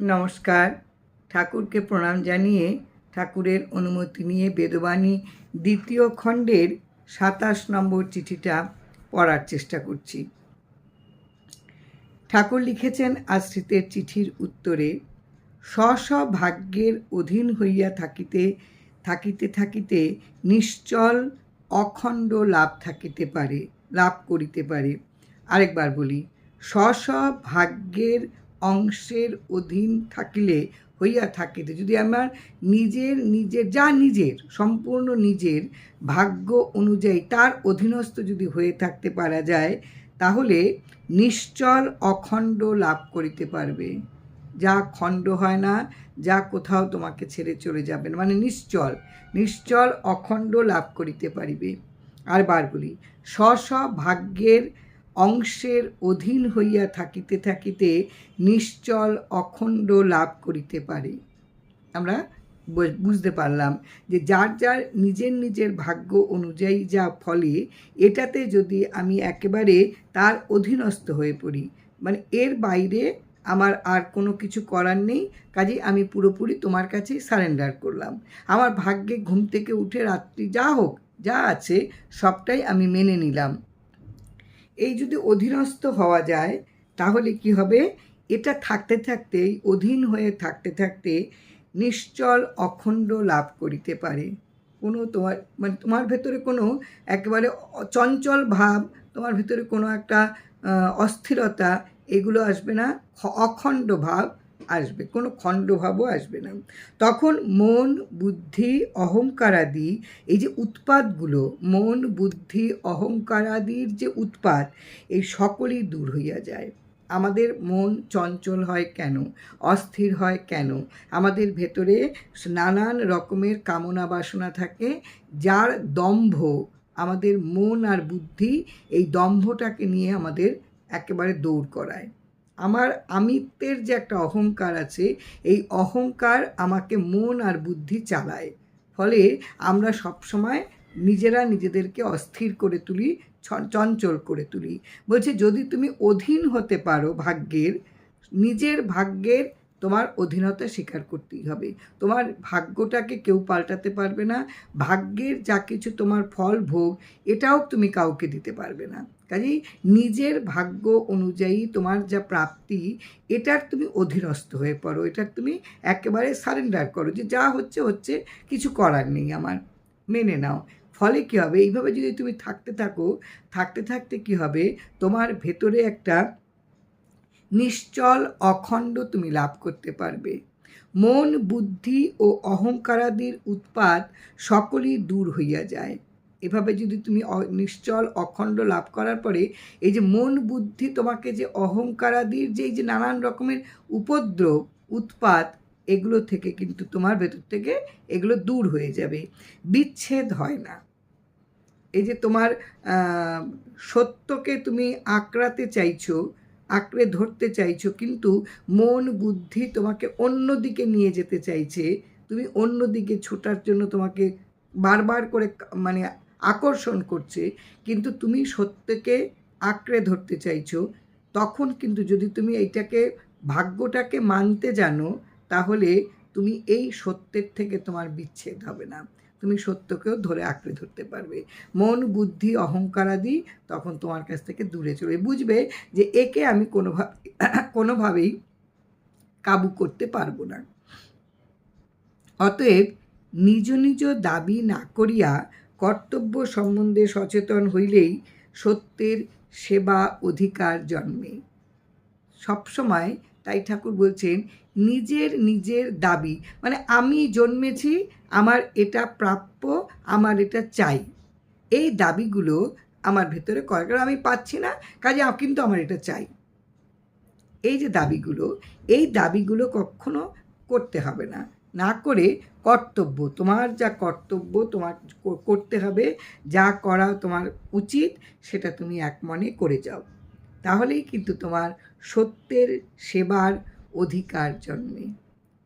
নমস্কার। ঠাকুরকে প্রণাম জানিয়ে ঠাকুরের অনুমতি নিয়ে বেদবাণী দ্বিতীয় খণ্ডের সাতাশ নম্বর চিঠিটা পড়ার চেষ্টা করছি। ঠাকুর লিখেছেন আশ্রিতের চিঠির উত্তরে, স্ব ভাগ্যের অধীন হইয়া থাকিতে থাকিতে থাকিতে নিশ্চল অখণ্ড লাভ থাকিতে পারে, লাভ করিতে পারে। আরেকবার বলি স্ব ভাগ্যের অংশের অধীন থাকিলে হইয়া থাকিতে। যদি আমার নিজের নিজের, যা নিজের, সম্পূর্ণ নিজের ভাগ্য অনুযায়ী তার অধীনস্থ যদি হয়ে থাকতে পারা যায়, তাহলে নিশ্চল অখণ্ড লাভ করিতে পারবে। যা খণ্ড হয় না, যা কোথাও তোমাকে ছেড়ে চলে যাবে না। মানে নিশ্চল নিশ্চল অখণ্ড লাভ করিতে পারিবে। আর বার বলি, স্ব ভাগ্যের অংশের অধীন হইয়া থাকিতে থাকিতে নিশ্চল অখণ্ড লাভ করিতে পারে। আমরা বুঝতে পারলাম যে যার যার নিজের নিজের ভাগ্য অনুযায়ী যা ফলে এটাতে যদি আমি একেবারে তার অধীনস্থ হয়ে পড়ি মানে এর বাইরে আমার আর কোনো কিছু করার নেই, কাজেই আমি পুরোপুরি তোমার কাছেই সারেন্ডার করলাম। আমার ভাগ্যে ঘুম থেকে উঠে রাত্রি যা হোক, যা আছে, সবটাই আমি মেনে নিলাম। এই যদি অধীনস্থ হওয়া যায়, তাহলে কি হবে? এটা থাকতে থাকতে, অধীন হয়ে থাকতে থাকতে নিশ্চল অখণ্ড লাভ করিতে পারে। কোনো তোমার মানে তোমার ভেতরে কোনো একেবারে চঞ্চল ভাব, তোমার ভেতরে কোনো একটা অস্থিরতা, এগুলো আসবে না। অখণ্ড ভাব আসবে, কোনো খণ্ডভাবও আসবে না। তখন মন, বুদ্ধি, অহংকারাদি, এই যে উৎপাদগুলো মন, বুদ্ধি, অহংকারাদির যে উৎপাদ এই সকলই দূর হইয়া যায়। আমাদের মন চঞ্চল হয় কেন? অস্থির হয় কেন? আমাদের ভেতরে নানান রকমের কামনা বাসনা থাকে, যার দম্ভ আমাদের মন আর বুদ্ধি এই দম্ভটাকে নিয়ে আমাদের একেবারে দৌড় করায়। আমার আমিত্বের যে একটা অহংকার আছে, এই অহংকার আমাকে মন আর বুদ্ধি চালায়। ফলে আমরা সবসময় নিজেরা নিজেদেরকে অস্থির করে তুলি চঞ্চল করে তুলি। বলছে, যদি তুমি অধীন হতে পারো ভাগ্যের, নিজের ভাগ্যের তোমার অধীনতা স্বীকার করতেই হবে। তোমার ভাগ্যটাকে কেউ পাল্টাতে পারবে না। ভাগ্যের যা কিছু তোমার ফল, ভোগ, এটাও তুমি কাউকে দিতে পারবে না। কাজেই নিজের ভাগ্য অনুযায়ী তোমার যা প্রাপ্তি, এটার তুমি অধীনস্থ হয়ে পড়ো। এটার তুমি একেবারে সারেন্ডার করো যে যা হচ্ছে হচ্ছে, কিছু করার নেই আমার। মেনে নাও। ফলে কী হবে? এইভাবে যদি তুমি থাকতে থাকো, থাকতে থাকতে কি হবে? তোমার ভেতরে একটা নিশ্চল অখণ্ড তুমি লাভ করতে পারবে। মন, বুদ্ধি ও অহংকারাদির উৎপাদ সকলই দূর হইয়া যায়। এভাবে যদি তুমি নিশ্চল অখণ্ড লাভ করার পরে এই যে মন, বুদ্ধি তোমাকে যে অহংকারাদির যে যে নানান রকমের উপদ্রব, উৎপাত, এগুলো থেকে কিন্তু তোমার ভেতর থেকে এগুলো দূর হয়ে যাবে। বিচ্ছেদ হয় না। এই যে তোমার সত্যকে তুমি আঁকড়াতে চাইছো আঁকড়ে ধরতে চাইছো, কিন্তু মন, বুদ্ধি তোমাকে অন্য দিকে নিয়ে যেতে চাইছে। তুমি অন্য দিকে ছোটার জন্য তোমাকে বারবার করে মানে আকর্ষণ করছে, কিন্তু তুমি সত্যকে আঁকড়ে ধরতে চাইছো। তখন কিন্তু যদি তুমি এইটাকে, ভাগ্যটাকে মানতে জানো, তাহলে তুমি এই সত্যের থেকে তোমার বিচ্ছেদ হবে না। তুমি সত্যকেও ধরে আঁকড়ে ধরতে পারবে। মন, বুদ্ধি, অহংকার আদি তখন তোমার কাছ থেকে দূরে চলে বুঝবে যে একে আমি কোনোভাবে কোনোভাবেই কাবু করতে পারব না। অতএব নিজ নিজ দাবি না করিয়া কর্তব্য সম্বন্ধে সচেতন হইলেই সত্যের সেবা অধিকার জন্মে। সবসময় তাই ঠাকুর বলছেন, নিজের নিজের দাবি। মানে আমি জন্মেছি আমার এটা প্রাপ্য, আমার এটা চাই। এই দাবিগুলো আমার ভেতরে কারণ আমি পাচ্ছি না, কাজে কিন্তু আমার এটা চাই। এই যে দাবিগুলো, এই দাবিগুলো কখনো করতে হবে না। না করে কর্তব্য, তোমার যা কর্তব্য তোমার করতে হবে, যা করা তোমার উচিত, সেটা তুমি এক মনে করে যাও। তাহলেই কিন্তু তোমার সত্যের সেবার অধিকার জন্মে।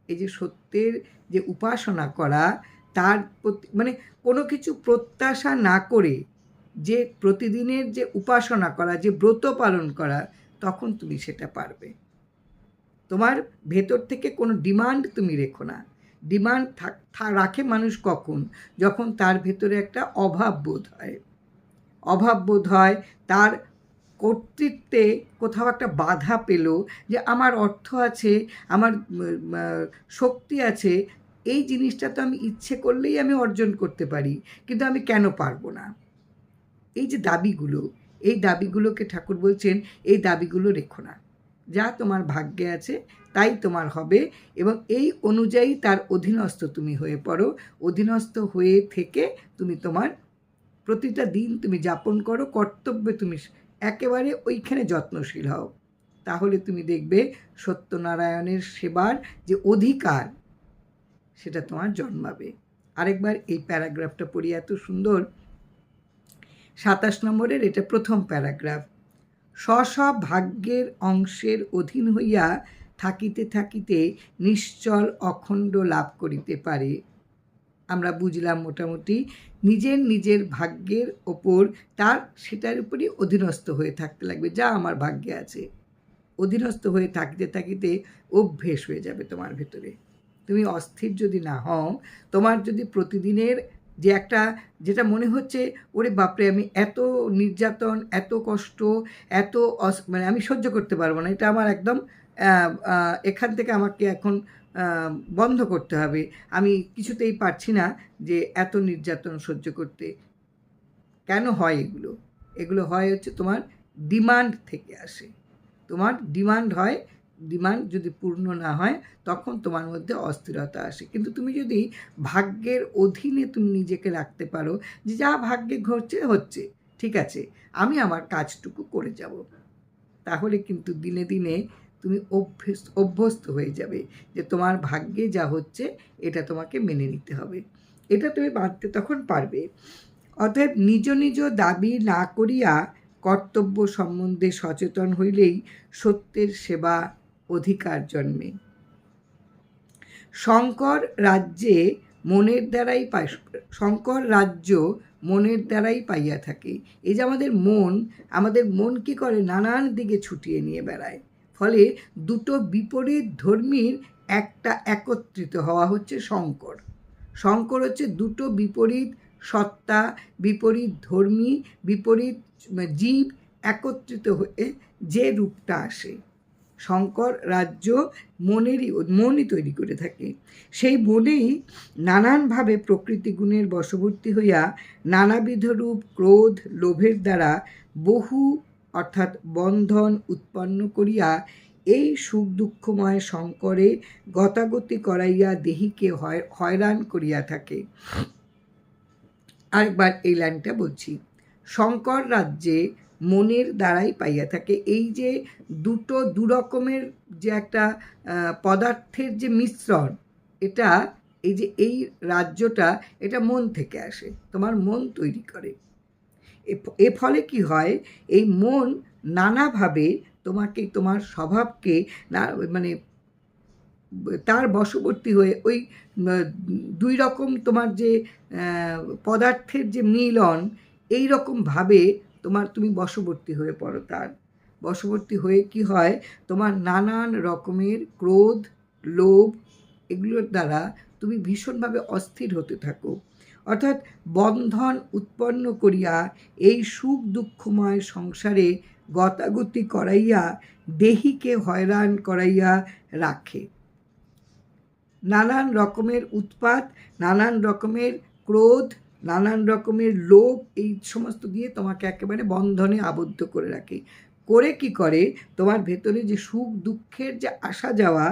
এই যে সত্যের যে উপাসনা করা, তার প্রতি মানে কোনো কিছু প্রত্যাশা না করে যে প্রতিদিনের যে উপাসনা করা, যে ব্রত পালন করা, তখন তুমি সেটা পারবে। তোমার ভেতর থেকে কোনো ডিমান্ড তুমি রেখো না। ডিমান্ড রাখে মানুষ কখন? যখন তার ভেতরে একটা অভাব বোধ হয়। অভাব বোধ হয়, তার কর্তৃত্বে কোথাও একটা বাধা পেল যে আমার অর্থ আছে, আমার শক্তি আছে, এই জিনিসটা তো আমি ইচ্ছে করলেই আমি অর্জন করতে পারি, কিন্তু আমি কেন পারব না? এই যে দাবিগুলো, এই দাবিগুলোকে ঠাকুর বলছেন, এই দাবিগুলো রেখো না। যা তোমার ভাগ্যে আছে, তাই তোমার হবে এবং এই অনুযায়ী তার অধীনস্থ তুমি হয়ে পড়ো। অধীনস্থ হয়ে থেকে তুমি তোমার প্রতিটা দিন তুমি যাপন করো, কর্তব্যে তুমি একেবারে ওইখানে যত্নশীল হও। তাহলে তুমি দেখবে সত্যনারায়ণের সেবার যে অধিকার, সেটা তোমার জন্মাবে। আরেকবার এই প্যারাগ্রাফটা পড়ি, এত সুন্দর। সাতাশ নম্বরের এটা প্রথম প্যারাগ্রাফ। স্ব ভাগ্যের অংশের অধীন হইয়া থাকিতে থাকিতে নিশ্চল অখণ্ড লাভ করিতে পারে। আমরা বুঝলাম মোটামুটি নিজের নিজের ভাগ্যের ওপর তার সেটার উপরই অধীনস্থ হয়ে থাকতে লাগবে, যা আমার ভাগ্যে আছে। অধীনস্থ হয়ে থাকিতে থাকিতে অভ্যেস হয়ে যাবে তোমার ভেতরে। তুমি অস্থির যদি না হও, তোমার যদি প্রতিদিনের যে একটা, যেটা মনে হচ্ছে, ওরে বাপরে, আমি এত নির্যাতন, এত কষ্ট, এত মানে আমি সহ্য করতে পারব না, এটা আমার একদম এখান থেকে আমাকে এখন বন্ধ করতে হবে। আমি কিছুতেই পারছি না যে এত নির্যাতন সহ্য করতে। কেন হয় এগুলো? এগুলো হয় হচ্ছে তোমার ডিমান্ড থেকে আসে। তোমার ডিমান্ড হয় ডিমান্ড যদি পূর্ণ না হয়, তখন তোমার মধ্যে অস্থিরতা আসে। কিন্তু তুমি যদি ভাগ্যের অধীনে তুমি নিজেকে রাখতে পারো যে যা ভাগ্যে ঘটছে, হচ্ছে। ঠিক আছে, আমি আমার কাজটুকু করে যাব। তাহলে কিন্তু দিনে দিনে তুমি অভ্যস্ত অভ্যস্ত হয়ে যাবে যে তোমার ভাগ্যে যা হচ্ছে এটা তোমাকে মেনে নিতে হবে। এটা তুমি বাঁধতে তখন পারবে। অতএব নিজ নিজ দাবি না করিয়া কর্তব্য সম্বন্ধে সচেতন হইলেই সত্যের সেবা অধিকার জন্মে। শঙ্কর রাজ্যে মনের দ্বারাই পাই, শঙ্কর রাজ্য মনের দ্বারাই পাইয়া থাকে। এই যে আমাদের মন আমাদের মন কি করে নানান দিকে ছুটিয়ে নিয়ে বেড়ায়। ফলে দুটো বিপরীত ধর্মীর একটা একত্রিত হওয়া হচ্ছে শঙ্কর। শঙ্কর হচ্ছে দুটো বিপরীত সত্তা, বিপরীত ধর্মী, বিপরীত জীব একত্রিত হয়ে যে রূপটা আসে। শঙ্কর রাজ্য মনেরই, মনই তৈরি করে থাকে। সেই মনেই নানানভাবে প্রকৃতি গুণের বশবর্তী হইয়া নানাবিধ রূপ, ক্রোধ, লোভের দ্বারা বহু অর্থাৎ বন্ধন উৎপন্ন করিয়া এই সুখ দুঃখময় শঙ্করে গতাগতি করাইয়া দেহিকে হয়, হয়রান করিয়া থাকে। আরেকবার এই লাইনটা বলছি। শঙ্কর রাজ্যে মনের দ্বারাই পাইয়া থাকে। এই যে দুটো দু রকমের যে একটা পদার্থের যে মিশ্রণ, এটা এই যে এই রাজ্যটা, এটা মন থেকে আসে। তোমার মন তৈরি করে। এ- ফলে কি হয়? এই মন নানাভাবে তোমাকে, তোমার স্বভাবকে মানে তার বশবর্তী হয়ে ওই দুই রকম তোমার যে পদার্থের যে মিলন, এই রকমভাবে তোমার, তুমি বশবর্তী হয়ে পড়ো তার। বশবর্তী হয়ে কি হয়? তোমার নানান রকমের ক্রোধ, লোভ, এগুলোর দ্বারা তুমি ভীষণভাবে অস্থির হতে থাকো। অর্থাৎ বন্ধন উৎপন্ন করিয়া এই সুখ দুঃখময় সংসারে গতাগতি করাইয়া দেহিকে হয়রান করাইয়া রাখে। নানান রকমের উৎপাত, নানান রকমের ক্রোধ, নানান রকমের লোভ, এই সমস্ত দিয়ে তোমাকে একেবারে বন্ধনে আবদ্ধ করে রাখে। করে কি করে? তোমার ভেতরে যে সুখ, দুঃখের যে আসা যাওয়া,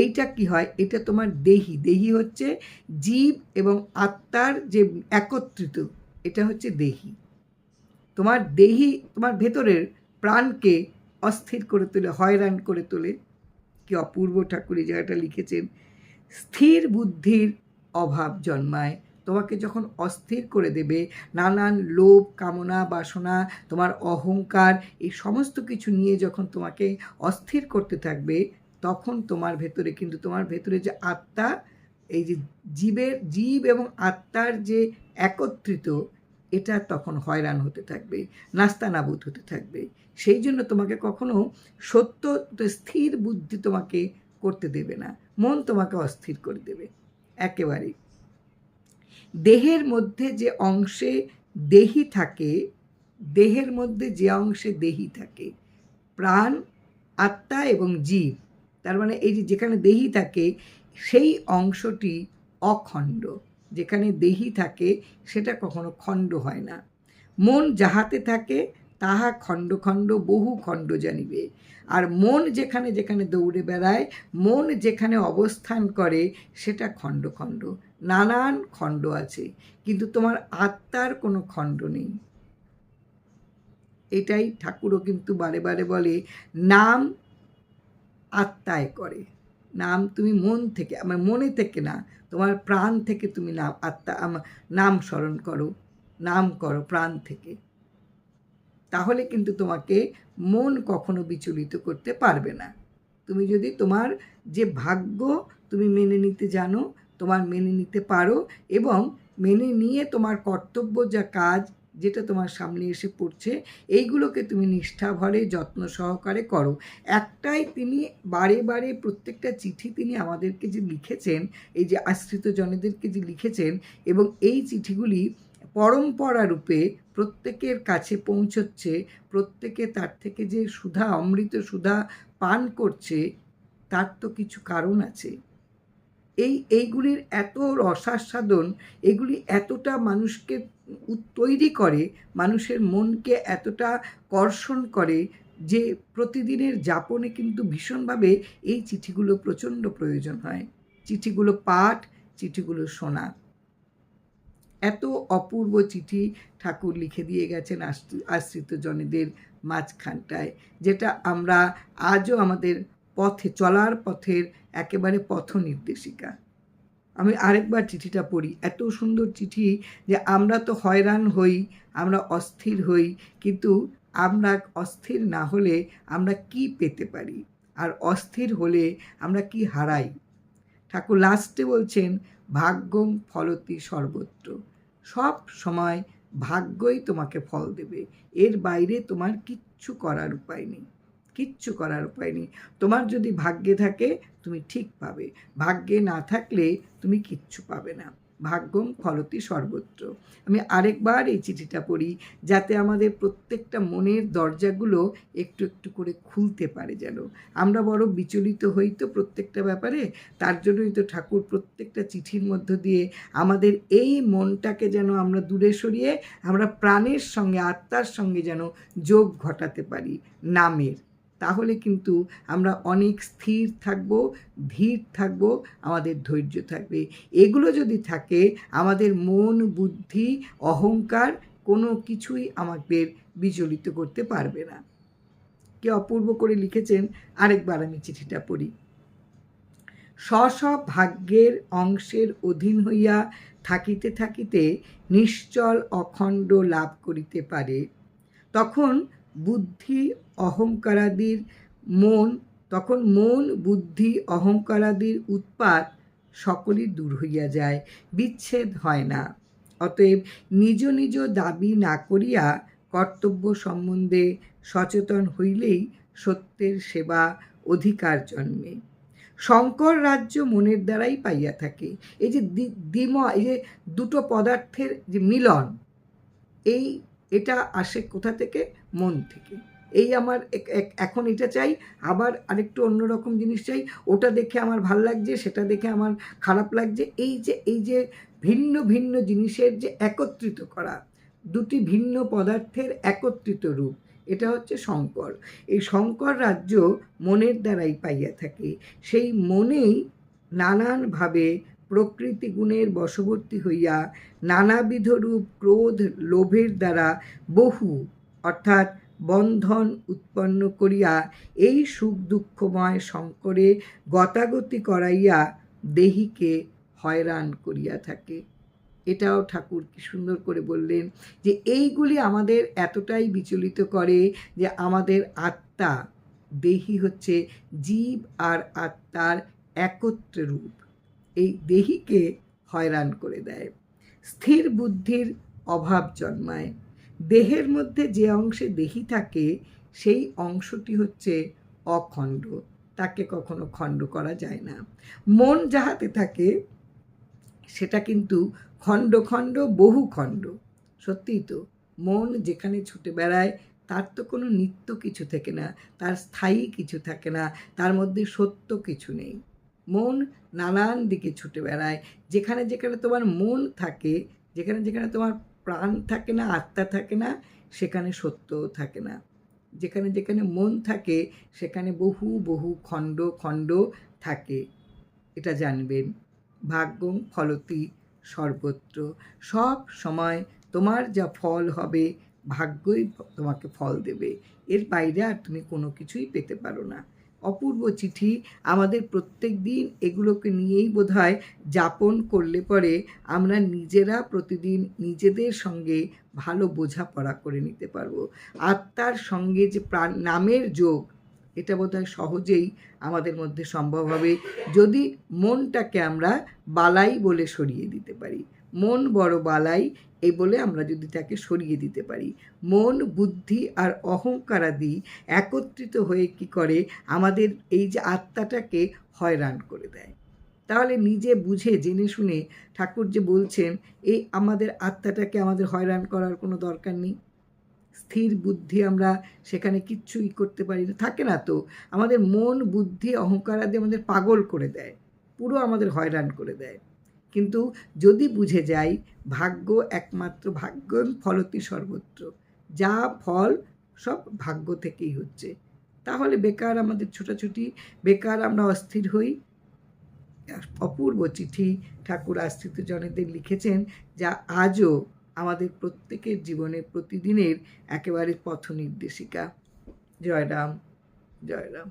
এইটা কি হয়? এটা তোমার দেহি। দেহি হচ্ছে জীব এবং আত্মার যে একত্রিত, এটা হচ্ছে দেহি। তোমার দেহি, তোমার ভেতরের প্রাণকে অস্থির করে তোলে, হয়রান করে তোলে। কি অপূর্ব ঠাকুর জায়গাটা লিখেছেন। স্থির বুদ্ধির অভাব জন্মায়। তোমাকে যখন অস্থির করে দেবে, নানান লোভ, কামনা, বাসনা, তোমার অহংকার, এই সমস্ত কিছু নিয়ে যখন তোমাকে অস্থির করতে থাকবে, তখন তোমার ভেতরে কিন্তু তোমার ভেতরে যে আত্মা, এই যে জীবের, জীব এবং আত্মার যে একত্রিত, এটা তখন হয়রান হতে থাকবে, নাস্তানাবুদ হতে থাকবে। সেই জন্য তোমাকে কখনো সত্য, স্থির বুদ্ধি তোমাকে করতে দেবে না। মন তোমাকে অস্থির করে দেবে। একেবারেই। দেহের মধ্যে যে অংশে দেহি থাকে, দেহের মধ্যে যে অংশে দেহি থাকে, প্রাণ, আত্মা এবং জীব, তার মানে এই যে যেখানে দেহি থাকে, সেই অংশটি অখণ্ড। যেখানে দেহি থাকে, সেটা কখনো খণ্ড হয় না। মন যাহাতে থাকে, তাহা খণ্ড খণ্ড, বহু খণ্ড জানিবে। আর মন যেখানে যেখানে দৌড়ে বেড়ায়, মন যেখানে অবস্থান করে, সেটা খণ্ড খণ্ড। নানান খণ্ড আছে, কিন্তু তোমার আত্মার কোনো খণ্ড নেই। এটাই ঠাকুরও কিন্তু বারে বারে বলে, নাম আত্মায় করে। নাম তুমি মন থেকে, আমার মনে থেকে না, তোমার প্রাণ থেকে তুমি নাম আত্মা নাম স্মরণ করো, নাম করো প্রাণ থেকে। তাহলে কিন্তু তোমাকে মন কখনো বিচলিত করতে পারবে না। তুমি যদি তোমার যে ভাগ্য তুমি মেনে নিতে জানো তোমার মেনে নিতে পারো এবং মেনে নিয়ে তোমার কর্তব্য যা কাজ যেটা তোমার সামনে এসে পড়ছে, এইগুলোকে তুমি নিষ্ঠা ভরে, যত্ন সহকারে করো। একটাই তিনি বারে বারে প্রত্যেকটা চিঠি তিনি আমাদেরকে যে লিখেছেন, এই যে আশ্রিত জনেদেরকে যে লিখেছেন এবং এই চিঠিগুলি পরম্পরা রূপে প্রত্যেকের কাছে পৌঁছচ্ছে, প্রত্যেকে তার থেকে যে সুধা, অমৃত সুধা পান করছে, তার তো কিছু কারণ আছে। এই, এইগুলির এত রসাস্বাদন, এগুলি এতটা মানুষকে তৈরি করে, মানুষের মনকে এতটা কর্ষণ করে যে প্রতিদিনের যাপনে কিন্তু ভীষণভাবে এই চিঠিগুলো প্রচণ্ড প্রয়োজন হয়। চিঠিগুলো পাঠ, চিঠিগুলো শোনা। এত অপূর্ব চিঠি ঠাকুর লিখে দিয়ে গেছেন আশ্রিত জনেদের মাঝখানটায়, যেটা আমরা আজও আমাদের পথে, চলার পথের একেবারে পথ নির্দেশিকা। আমি আরেকবার চিঠিটা পড়ি। এত সুন্দর চিঠি যে আমরা তো হয়রান হই, আমরা অস্থির হই, কিন্তু আমরা অস্থির না হলে আমরা কি পেতে পারি? আর অস্থির হলে আমরা কি হারাই? ঠাকুর লাস্টে বলছেন, ভাগ্যম ফলতি সর্বত্র। সব সময় ভাগ্যই তোমাকে ফল দেবে। এর বাইরে তোমার কিচ্ছু করার উপায় নেই। কিচ্ছু করার উপায় নেই। তোমার যদি ভাগ্যে থাকে, তুমি ঠিক পাবে। ভাগ্যে না থাকলে তুমি কিচ্ছু পাবে না। ভাগ্যম ফলতি সর্বত্র। আমি আরেকবার এই চিঠিটা পড়ি, যাতে আমাদের প্রত্যেকটা মনের দরজাগুলো একটু একটু করে খুলতে পারে যেন। আমরা বড় বিচলিত হই তো প্রত্যেকটা ব্যাপারে, তার জন্যই তো ঠাকুর প্রত্যেকটা চিঠির মধ্য দিয়ে আমাদের এই মনটাকে যেন আমরা দূরে সরিয়ে আমরা প্রাণের সঙ্গে, আত্মার সঙ্গে যেন যোগ ঘটাতে পারি। নামের তাহলে কিন্তু আমরা অনেক স্থির থাকব, ধীর থাকব, আমাদের ধৈর্য থাকবে। এগুলো যদি থাকে, আমাদের মন, বুদ্ধি, অহংকার কোনো কিছুই আমাদের বিচলিত করতে পারবে না। কে অপূর্ব করে লিখেছেন, আরেকবার আমি চিঠিটা পড়ি। স্ব ভাগ্যের অংশের অধীন হইয়া থাকিতে থাকিতে নিশ্চল অখণ্ড লাভ করিতে পারে, তখন বুদ্ধি অহংকারাদির মন, তখন মন, বুদ্ধি, অহংকারাদির উৎপাত সকলই দূর হইয়া যায়, বিচ্ছেদ হয় না। অতএব নিজ নিজ দাবি না করিয়া কর্তব্য সম্বন্ধে সচেতন হইলেই সত্যের সেবা অধিকার জন্মে। শঙ্কর রাজ্য মনের দ্বারাই পাইয়া থাকে। এই যে দ্বিম এই যে দুটো পদার্থের যে মিলন, এই এটা আসে কোথা থেকে? মন থেকে। এই আমার এখন এটা চাই, আবার আরেকটু অন্যরকম জিনিস চাই, ওটা দেখে আমার ভালো লাগছে, সেটা দেখে আমার খারাপ লাগছে। এই যে এই যে ভিন্ন ভিন্ন জিনিসের যে একত্রিত করা, দুটি ভিন্ন পদার্থের একত্রিত রূপ, এটা হচ্ছে শঙ্কর। এই শঙ্কর রাজ্য মনের দ্বারাই পাইয়া থাকে। সেই মনেই নানানভাবে প্রকৃতি গুণের বশবর্তী হইয়া নানাবিধ রূপ ক্রোধ লোভের দ্বারা বহু, অর্থাৎ বন্ধন উৎপন্ন করিয়া এই সুখ দুঃখময় শঙ্করে গতাগতি করাইয়া দেহিকে হয়রান করিয়া থাকে। এটাও ঠাকুর কি সুন্দর করে বললেন যে এইগুলি আমাদের এতটাই বিচলিত করে যে আমাদের আত্মা, দেহি হচ্ছে জীব আর আত্মার একত্র রূপ। এই দেহিকে হয়রান করে দেয়। স্থির বুদ্ধির অভাব জন্মায়। দেহের মধ্যে যে অংশে দেহি থাকে, সেই অংশটি হচ্ছে অখণ্ড। তাকে কখনো খণ্ড করা যায় না। মন যাহাতে থাকে, সেটা কিন্তু খণ্ড খণ্ড, বহু খণ্ড। সত্যিই তো, মন যেখানে ছুটে বেড়ায়, তার তো কোনো নিত্য কিছু থাকে না, তার স্থায়ী কিছু থাকে না, তার মধ্যে সত্য কিছু নেই। মন নানান দিকে ছুটে বেড়ায়। যেখানে যেখানে তোমার মন থাকে, যেখানে যেখানে তোমার প্রাণ থাকে না, আত্মা থাকে না, সেখানে সত্যও থাকে না। যেখানে যেখানে মন থাকে, সেখানে বহু বহু খণ্ড খণ্ড থাকে। এটা জানবেন। ভাগ্যং ফলতি সর্বত্র। সব সময় তোমার যা ফল হবে, ভাগ্যই তোমাকে ফল দেবে। এর বাইরে আর তুমি কোনো কিছুই পেতে পারো না। অপূর্ব চিঠি। আমাদের প্রত্যেক দিন এগুলোকে নিয়েই বোধহয় যাপন করলে পরে আমরা নিজেরা প্রতিদিন নিজেদের সঙ্গে ভালো বোঝাপড়া করে নিতে পারব। আত্মার সঙ্গে যে প্রাণ, নামের যোগ, এটা বোধহয় সহজেই আমাদের মধ্যে সম্ভব হবে। যদি মনটাকে আমরা বালাই বলে সরিয়ে দিতে পারি। মন বড় বালাই এই বলে আমরা যদি তাকে সরিয়ে দিতে পারি। মন, বুদ্ধি আর অহংকারাদি একত্রিত হয়ে কি করে? আমাদের এই যে আত্মাটাকে হয়রান করে দেয়। তাহলে নিজে বুঝে, জেনে শুনে ঠাকুর যে বলছেন, এই আমাদের আত্মাটাকে আমাদের হয়রান করার কোনো দরকার নেই। স্থির বুদ্ধি আমরা সেখানে কিচ্ছুই করতে পারি না। থাকে না তো? আমাদের মন, বুদ্ধি অহংকার আদি আমাদের পাগল করে দেয়। পুরো আমাদের হয়রান করে দেয়। কিন্তু যদি বুঝে যাই, ভাগ্য একমাত্র ভাগ্য ফলতি সর্বত্র। যা ফল, সব ভাগ্য থেকেই হচ্ছে। তাহলে বেকার আমাদের ছোটাছুটি, বেকার আমরা অস্থির হই। অপূর্ব চিঠি ঠাকুর আশ্রিত জনেদের লিখেছেন, যা আজও আমাদের প্রত্যেকের জীবনে প্রতিদিনের একেবারে পথ নির্দেশিকা জয় রাম জয় রাম